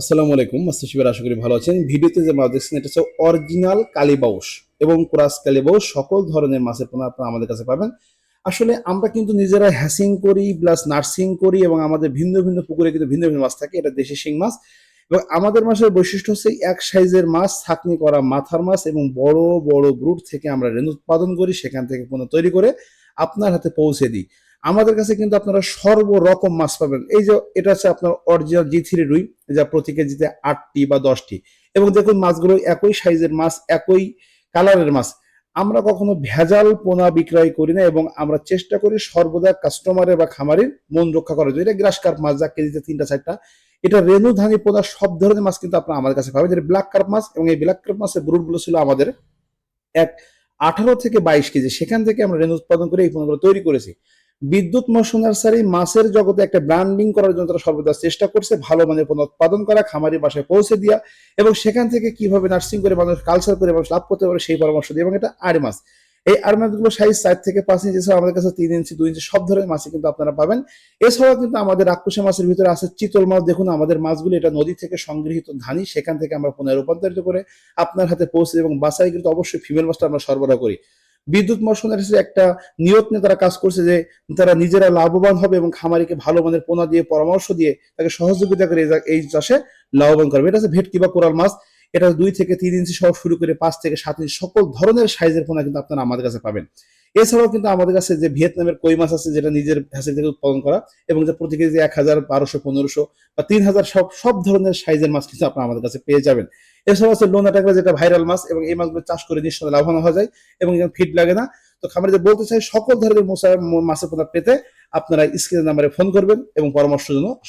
আসসালামু আলাইকুম। মাস্টার শিবের আশা করি ভালো আছেন। ভিডিওতে যে মাছ দেখছেন, এটা হচ্ছে অরিজিনাল কালীবাউস এবং ক্রাস কালীবাউস সকল ধরনের মাছের পোনা আপনারা আমাদের কাছে পাবেন। আসলে আমরা কিন্তু নিজেরা হ্যাসিং করি, প্লাস নার্সিং করি এবং আমাদের ভিন্ন ভিন্ন পুকুরে কিন্তু ভিন্ন ভিন্ন মাছ থাকে। এটা দেশি শিং মাছ। এবং আমাদের মাছের বৈশিষ্ট্য হচ্ছে এক সাইজের মাছ, ছাকনি করা মাথার মাছ এবং বড় বড় ব্রুট থেকে আমরা রেণু উৎপাদন করি, সেখান থেকে পণ্য তৈরি করে আপনার হাতে পৌঁছে দিই। আমাদের কাছে কিন্তু আপনারা সর্বরকম মাছ পাবেন। এই যে এটা হচ্ছে আপনার অরিজিনাল জি থ্রি রুই, যা প্রতি কেজিতে আটটি বা দশটি। এবং দেখুন মাছগুলো একই সাইজের মাছ, একই কালারের মাছ। আমরা কখনো ভেজাল পোনা বিক্রয় করি না এবং আমরা চেষ্টা করি সর্বদা কাস্টমারের বা খামারের মন রক্ষা করার জন্য। এটা গ্রাস কার্প মাছ, যা কেজিতে তিনটা, চারটা। এটা রেনু ধানি পোনা, সব ধরনের মাছ কিন্তু আপনারা আমাদের কাছে পাবেন। যেটা ব্ল্যাক কার্প মাছ এবং এই ব্ল্যাক কার্প মাছের ব্রুটগুলো ছিল আমাদের এক আঠারো থেকে বাইশ কেজি, সেখান থেকে আমরা রেঞ্জ উৎপাদন করে এই পণ্যগুলো তৈরি করেছি। বিদ্যুৎ মৎস্য নার্সারি মাছের জগতে একটা ব্র্যান্ডিং করার জন্য তারা সর্বদা চেষ্টা করছে ভালো মানের পণ্য উৎপাদন করা খামারি বাসায় পৌঁছে দেওয়া এবং সেখান থেকে কীভাবে নার্সিং করে মানুষ কালচার করে মানুষ লাভ করতে পারে সেই পরামর্শ দিয়ে এবং এটা আর মাছ এই আর মাছগুলো সাইজ চার থেকে পাঁচ ইঞ্চি এছাড়া আমাদের কাছে তিন ইঞ্চি দুই ইঞ্চি সব ধরনের মাছই কিন্তু আপনারা পাবেন। এছাড়াও কিন্তু আমাদের রাক্ষসে মাছের ভিতরে আছে চিতল মাছ। দেখুন, আমাদের মাছগুলো এটা নদী থেকে সংগৃহীত ধানি, সেখান থেকে আমরা পুনঃ রূপান্তরিত করে আপনার হাতে পৌঁছে এবং বাসায় কিন্তু অবশ্যই ফিমেল মাছটা আমরা সরবরাহ করি। বিদ্যুৎ মর্ষণের একটা নিয়ত নিয়ে তারা কাজ করছে যে তারা নিজেরা লাভবান হবে এবং খামারিকে ভালো মানের পোনা দিয়ে, পরামর্শ দিয়ে তাকে সহযোগিতা করে এই এই চাষে লাভবান করবে। এটা হচ্ছে ভেটকি বা কোরাল মাছ। এটা দুই থেকে তিন ইঞ্চি সহ শুরু করে পাঁচ থেকে সাত ইঞ্চি সকল ধরনের সাইজের পোনা কিন্তু আপনারা আমাদের কাছে পাবেন। এছাড়াও কিন্তু আমাদের কাছে যে ভিয়েতনামের কই মাছ আছে, যেটা নিজের ভ্যাসেল থেকে উৎপাদন করা এবং যে প্রতি কেজি এক হাজার, বারোশো, পনেরোশো বা তিন হাজার সব সব ধরনের সাইজের মাছ কিন্তু আপনারা আমাদের কাছে পেয়ে যাবেন। এছাড়াও আছে লোনা টাকা যেটা ভাইরাল মাছ এবং এই মাছগুলো চাষ করে নিঃসন্দেহে লাভবান হওয়া যায় এবং ফিট লাগে না। তো খামারে যে বলতে চাই, সকল ধরনের মশা- মাছের পোনা পেতে আপনারা স্ক্রিনের নাম্বারে ফোন করবেন এবং পরামর্শের জন্য